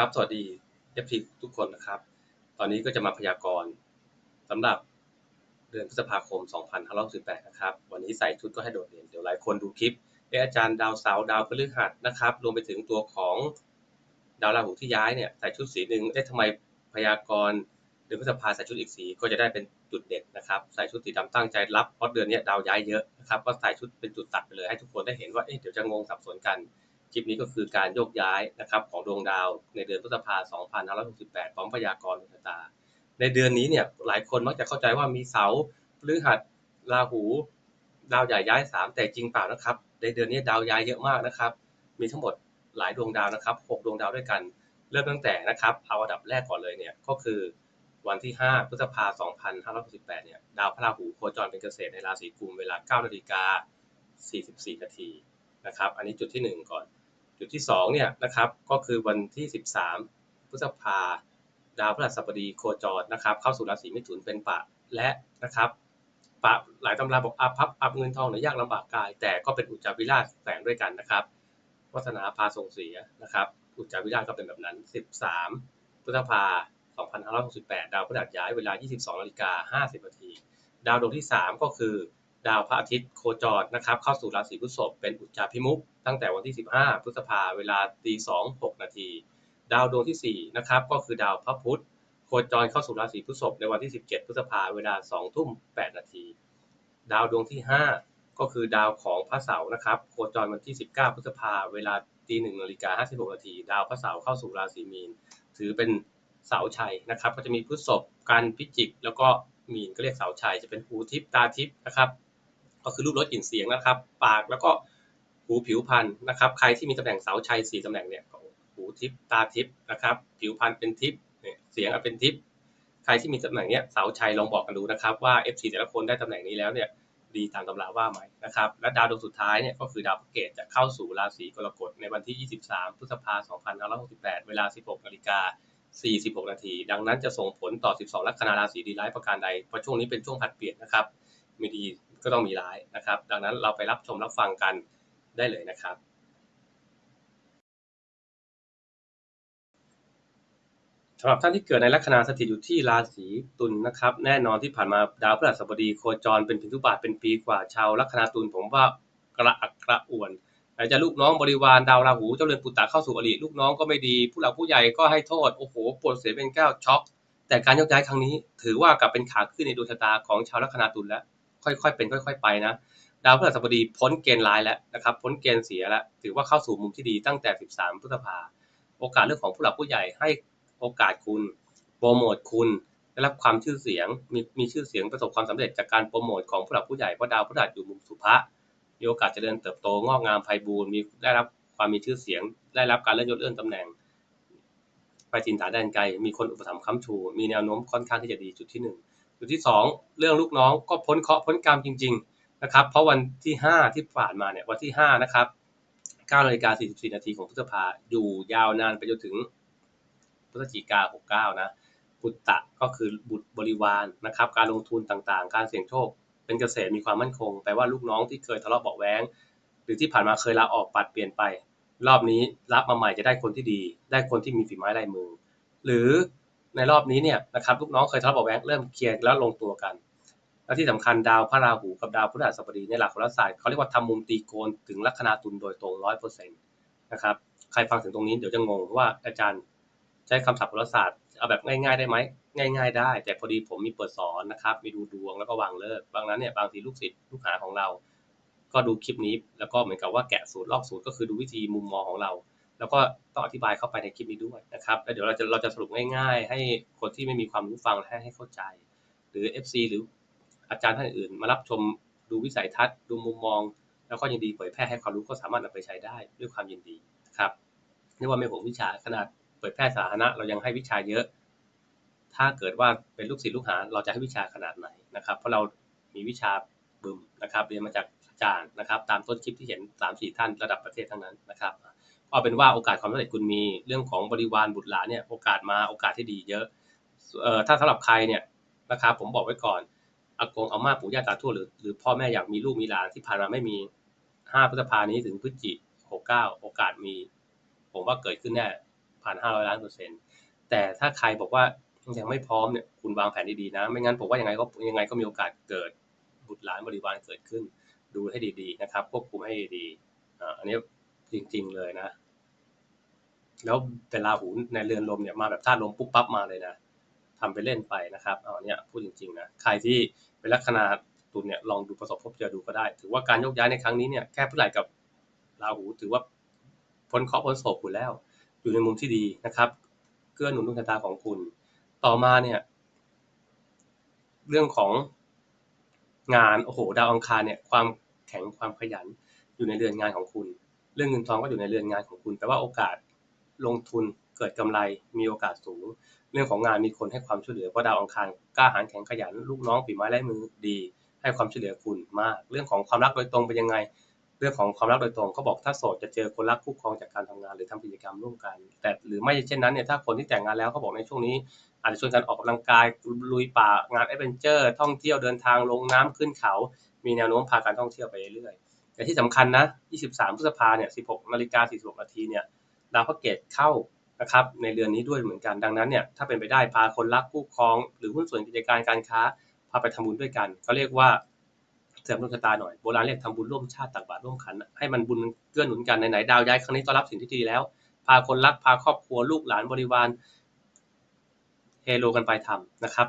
ครับ สวัสดีเอฟทีทุกคนนะครับ ตอนนี้ก็จะมาพยากรณ์สำหรับเดือนพฤษภาคม 2568นะครับ วันนี้ใส่ชุดก็ให้โดดเด่น เดี๋ยวหลายคนดูคลิปเอออาจารย์ดาวเสาร์ดาวพฤหัสนะครับ รวมไปถึงตัวของดาวราหูที่ย้ายเนี่ยใส่ชุดสีหนึ่งเอ๊ะทำไมพยากรณ์เดือนพฤษภาใส่ชุดอีกสีก็จะได้เป็นจุดเด่นนะครับ ใส่ชุดสีดำตั้งใจรับเพราะเดือนนี้ดาวย้ายเยอะนะครับ ก็ใส่ชุดเป็นจุดตัดไปเลยให้ทุกคนได้เห็นว่าเอ๊ะเดี๋ยวจะงงสับสนกัน คลิปนี้ก็คือการโยกย้ายนะครับของดวงดาวในเดือนพฤษภาคม2568ของพยากรณ์ดวงชะตา ในเดือนนี้เนี่ยหลายคนมักจะเข้าใจว่ามีเสาพฤหัสราหู ดาวใหญ่ย้าย 3 แต่จริงเปล่านะครับ ในเดือนนี้ดาวย้ายเยอะมากนะครับ มีทั้งหมดหลายดวงดาวนะครับ 6 ดวงดาวด้วยกัน เริ่มตั้งแต่นะครับเอาอันดับแรกก่อนเลยเนี่ยก็คือวันที่ 5 พฤษภาคม2568 เนี่ย ดาวพระราหูโคจรเป็นเกษตรในราศีกุม เวลา9นาฬิกา44 นาทีนะครับ อันนี้จุดที่ 1 ก่อน จุดที่2เนี่ยนะครับก็คือวันที่ 13 พฤษภาดาวพฤหัสบดีโคจรนะครับ เข้าสู่ราศีมิถุนเป็นปะและนะครับปะหลายตำราบอกอัพพับอัพเงินทองหรือยากลำบากกาย แต่ก็เป็นอุจจาวิราชแฝงด้วยกันนะครับวัฒนาพาส่งเสียนะครับ อุจจาวิราชก็เป็นแบบนั้น 13 พฤษภา2568 ดาวพฤหัสย้ายเวลา 22นาฬิกา50นาทีดาวดวงที่ 3 ก็คือ ดาวพระอาทิตย์โคจรนะครับเข้าสู่ราศีพฤษภเป็นอุจจาพิมุขตั้งแต่วันที่ 15 พฤษภาเวลาตี2 6นาทีดาวดวงที่4นะครับก็คือดาวพระพุธโคจรเข้าสู่ราศีพฤษภในวันที่ 17 พฤษภาเวลา2ทุ่ม8นาทีดาวดวงที่ 5 ก็คือดาวของพระเสาร์นะครับโคจรวันที่ 19 พฤษภาเวลาตี1นาฬิกา56นาทีดาวพระเสาร์เข้าสู่ราศีมีน ถือเป็นเสาชัยนะครับ ก็จะมีพฤษภกันพิจิก แล้วก็มีนก็เรียกเสาชัยจะเป็นหูทิพตาทิพนะครับ ก็คือรูปรสกลิ่นเสียงนะครับ ปากแล้วก็หูผิวพรรณนะครับ ใครที่มีตำแหน่งเสาชัยสี่ตำแหน่งเนี่ยหูทิพตาทิพนะครับ ผิวพรรณเป็นทิพเนี่ยเสียงเป็นทิพใครที่มีตำแหน่งเนี้ยเสาชัยลองบอกกันดูนะครับว่า F4 แต่ละคนได้ตำแหน่งนี้แล้วเนี่ยดีตามตำราว่าไหมนะครับ และดาวดวงสุดท้ายเนี่ยก็คือดาวพระเกตจะเข้าสู่ราศีกรกฎในวันที่ 23 พฤษภาคม 2568 เวลา 16นาฬิกา46 นาที ดังนั้นจะส่งผลต่อ 12 ลัคนาราศีดีร้ายประการใด เพราะช่วงนี้เป็นช่วงผัดเปลี่ยนนะครับ มีดี ก็ต้องมีร้ายนะครับ ดังนั้นเราไปรับชมรับฟังกันได้เลยนะครับ สำหรับท่านที่เกิดในลัคนาสถิตอยู่ที่ราศีตุลนะครับ แน่นอนที่ผ่านมาดาวพฤหัสบดีโคจรเป็นพิทุบาทเป็นปีกว่าชาวลัคนาตุลผมว่ากระอักกระอ่วนไหนจะลูกน้องบริวารดาวราหูเจ้าเรือนปุตตะเข้าสู่อริลูกน้องก็ไม่ดี ผู้หลักผู้ใหญ่ก็ให้โทษ โอ้โหปวดเสียเป็นแก้วช็อก แต่การยกย้ายครั้งนี้ ถือว่ากลับเป็นขาขึ้นในดวงชะตาของชาวลัคนาตุลแล้ว ค่อยๆเป็นค่อย ๆ ไปนะดาวพฤหัสบดีพ้นเกณฑ์ร้ายแล้วนะครับพ้นเกณฑ์เสียแล้วถือว่าเข้าสู่มุมที่ดีตั้งแต่ 13พฤษภาโอกาสเรื่องของผู้หลักผู้ใหญ่ให้โอกาสคุณโปรโมทคุณได้รับความชื่อเสียงมีมีชื่อเสียงประสบความสำเร็จจากการโปรโมทของผู้หลักผู้ใหญ่เพราะดาวพฤหัสอยู่มุมสุภะมีโอกาสจเจริญเติบโตงอกงามไพบูรณ์มีได้รับความมีชื่อเสียง ได้รับการเลื่อนยศเลื่อนตำแหน่ง ไปจินฐานแดนไกลมีคนอุปถัมภ์ค้ำชู มีแนวโน้มค่อนข้างที่จะดีจุดที่หนึ่ง จุดที่สองเรื่องลูกน้องก็พ้นเคราะห์พ้นกรรมจริง ๆนะครับ เพราะวันที่ห้าที่ผ่านมาเนี่ยวันที่ห้านะครับเก้านาฬิกาสี่สิบสี่นาทีของพฤษภาอยู่ยาวนานไปจนถึงพฤศจิกาหกเก้านะปุตตะก็คือบุตรบริวารนะครับ การลงทุนต่างๆ การเสี่ยงโชค เป็นเกษตรมีความมั่นคงแปลว่าลูกน้องที่เคยทะเลาะเบาแว้งหรือที่ผ่านมาเคยลาออกปัดเปลี่ยนไป รอบนี้รับมาใหม่จะได้คนที่ดี ได้คนที่มีฝีไม้ลายมือ หรือ ในรอบนี้เนี่ยนะครับลูกน้องเคยทะเลาะเบาแว้งเริ่มเคลียร์แล้วลงตัวกัน และที่สำคัญดาวพระราหูกับดาวพฤหัสบดีในหลักโหราศาสตร์เขาเรียกว่าทำมุมตีโกนถึงลัคนาตุลโดยตรงร้อยเปอร์เซ็นต์นะครับใครฟังถึงตรงนี้เดี๋ยวจะงงว่าอาจารย์ใช้คำศัพท์โหราศาสตร์เอาแบบง่าย ๆได้ไหมง่ายๆ ได้ แต่พอดีผมมีเปิดสอนนะครับ มีดูดวงแล้วก็วางเลิกบางนั้นเนี่ยบางทีลูกศิษย์ลูกหาของเรา ก็ดูคลิปนี้แล้วก็เหมือนกับว่าแกะสูตรลอกสูตรก็คือดูวิธีมุมมองของเรา แล้วก็ต้องอธิบายเข้าไปในคลิปนี้ด้วยนะครับแล้วเดี๋ยวเราจะเราจะสรุปง่ายๆ ให้คนที่ไม่มีความรู้ฟังและให้เข้าใจ หรือ FC หรืออาจารย์ท่านอื่น มารับชมดูวิสัยทัศน์ดูมุมมอง แล้วก็ยินดีเผยแพร่ให้ความรู้ก็สามารถนำไปใช้ได้ด้วยความยินดีนะครับเรียกว่าไม่ห่วงวิชาขนาดเผยแพร่สาธารณะเรายังให้วิชาเยอะ ถ้าเกิดว่าเป็นลูกศิษย์ลูกหาเราจะให้วิชาขนาดไหนนะครับ เพราะเรามีวิชาบึมนะครับเรียนมาจากอาจารย์นะครับ ตามต้นคลิปที่เห็น3ามสี่ท่านระดับประเทศทั้งนั้นนะครับ เอาเป็นว่าโอกาสความสำเร็จคุณมีเรื่องของบริวารบุตรหลานเนี่ยโอกาสมาโอกาสที่ดีเยอะเอ่อถ้าสำหรับใครเนี่ยนะครับผมบอกไว้ก่อนอากงอาม่าปู่ย่าตาทวดหรือหรือพ่อแม่อยากมีลูกมีหลานที่ผ่านมาไม่มี5พฤษภานี้ถึงพฤศจิกหกเก้าโอกาสมี ผมว่าเกิดขึ้นแน่ภ2,500ล้านเปอร์เซ็นต์แต่ถ้าใครบอกว่ายังไม่พร้อมเนี่ยคุณวางแผนดีๆนะ ไม่งั้นผมว่ายังไงก็ยังไงก็มีโอกาสเกิดบุตรหลานบริวารเกิดขึ้น ดูให้ดีๆนะครับควบคุมให้ดีอ่าอันนี้ จริง ๆ เลยนะ แล้วแต่ราหูในเรือนลมเนี่ยมาแบบธาตุลมปุ๊บปั๊บมาเลยนะทำไปเล่นไปนะครับเอาอันเนี้ยพูดจริงๆนะใครที่เป็นลัคนาตุลเนี่ยลองดูประสบพบเจอดูก็ได้ ถือว่าการยกย้ายในครั้งนี้เนี่ยแค่พฤหัสกับราหูถือว่าพ้นเคราะห์พ้นโศกคุณแล้ว อยู่ในมุมที่ดีนะครับเกื้อหนุนดวงชะตาของคุณ ต่อมาเนี่ยเรื่องของงานโอ้โหดาวอังคารเนี่ยความแข็งความขยันอยู่ในเรือนงานของคุณ เรื่องเงินทองก็อยู่ในเรือนงานของคุณแปลว่าโอกาสลงทุนเกิดกำไรมีโอกาสสูง เรื่องของงานมีคนให้ความช่วยเหลือเพราะดาวอังคารกล้าหาญแข็งขยันลูกน้องฝีไม้ลายมือดี ให้ความช่วยเหลือคุณมาก เรื่องของความรักโดยตรงเป็นยังไง เรื่องของความรักโดยตรงเขาบอกถ้าโสดจะเจอคนรักคู่ครองจากการทำงานหรือทำกิจกรรมร่วมกัน แต่หรือไม่เช่นนั้นเนี่ยถ้าคนที่แต่งงานแล้วเขาบอกในช่วงนี้อาจจะชวนกันออกกำลังกายลุยป่างานแอดเวนเจอร์ท่องเที่ยวเดินทางลงน้ำขึ้นเขา มีแนวโน้มพาการท่องเที่ยวไปเรื่อยๆ แต่ที่สำคัญนะ 23 พฤษภาเนี่ย 16นาฬิกา46นาทีเนี่ย ดาวพระเกตเข้านะครับ ในเรือนนี้ด้วยเหมือนกัน ดังนั้นเนี่ย ถ้าเป็นไปได้พาคนรักคู่ครอง หรือหุ้นส่วนกิจการการค้า พาไปทำบุญด้วยกันเขาเรียกว่าเสริมดวงชะตาหน่อย โบราณเรียกทำบุญร่วมชาติตักบาตรร่วมขัน ให้มันบุญเกื้อหนุนกันไหนๆดาวย้ายครั้งนี้ต้อนรับสิ่งที่ดีแล้ว พาคนรักพาครอบครัวลูกหลานบริวารเฮโลกันไปทำนะครับ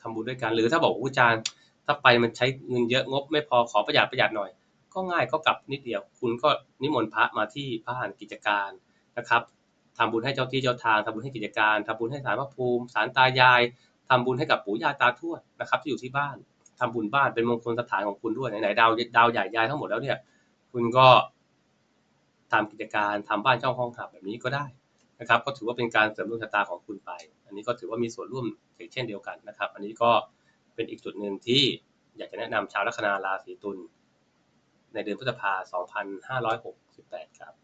ทำบุญด้วยกัน หรือถ้าบอกว่าอาจารย์ ถ้าไปมันใช้เงินเยอะงบ ไม่พอขอประหยัดประหยัดหน่อย ก็ง่ายก็กลับนิดเดียว คุณก็นิมนต์พระมาที่พระหานกิจการนะครับทำบุญให้เจ้าที่เจ้าทางทำบุญให้กิจการทำบุญให้ศาลพระภูมิศาลตายายทำบุญให้กับปู่ย่าตาทวดนะครับ ที่อยู่ที่บ้านทำบุญบ้านเป็นมงคลสถานของคุณด้วยไหนๆดาวดาวใหญ่ย้ายทั้งหมดแล้วเนี่ย คุณก็ทำกิจการทำบ้านช่าห้องหับแบบนี้ก็ได้นะครับ ก็ถือว่าเป็นการเสริมดวงชะตาของคุณไป อันนี้ก็ถือว่ามีส่วนร่วมเช่นเดียวกันนะครับ อันนี้ก็ เป็นอีกจุดหนึ่งที่อยากจะแนะนำชาวลัคนาราศีตุลในเดือนพฤษภา2568 ครับครับ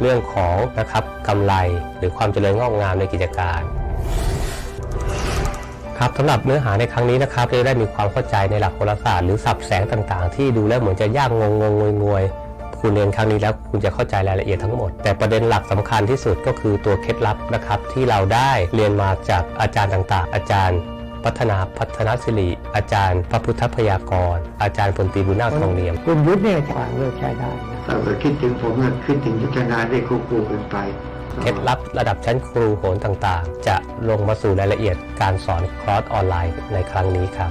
เรื่องของนะครับกำไรหรือความเจริญงอกงามในกิจการครับสำหรับเนื้อหาในครั้งนี้นะครับจะได้มีความเข้าใจในหลักโหราศาสตร์หรือสับแสงต่างๆ ที่ดูแล้วเหมือนจะยากงงงงงวยงวยคุณเรียนครั้งนี้แล้วคุณจะเข้าใจรายละเอียดทั้งหมด แต่ประเด็นหลักสำคัญที่สุดก็คือตัวเคล็ดลับนะครับที่เราได้เรียนมาจากอาจารย์ต่างๆ อาจารย์ พัฒนาพัฒนศิริ อาจารย์ พระพุทธพยากร อาจารย์พลตรีบุญนาคทองเนียมคุณยุทธเนี่ยจะเลิกใช้ได้นะถ้าเกิดคิดถึงผมก็คิดถึงยุทธนาได้ควบคู่กันไปเคล็ดลับระดับชั้นครูโหรต่างๆ จะลงมาสู่รายละเอียดการสอนคลอร์สออนไลน์ในครั้งนี้ครับ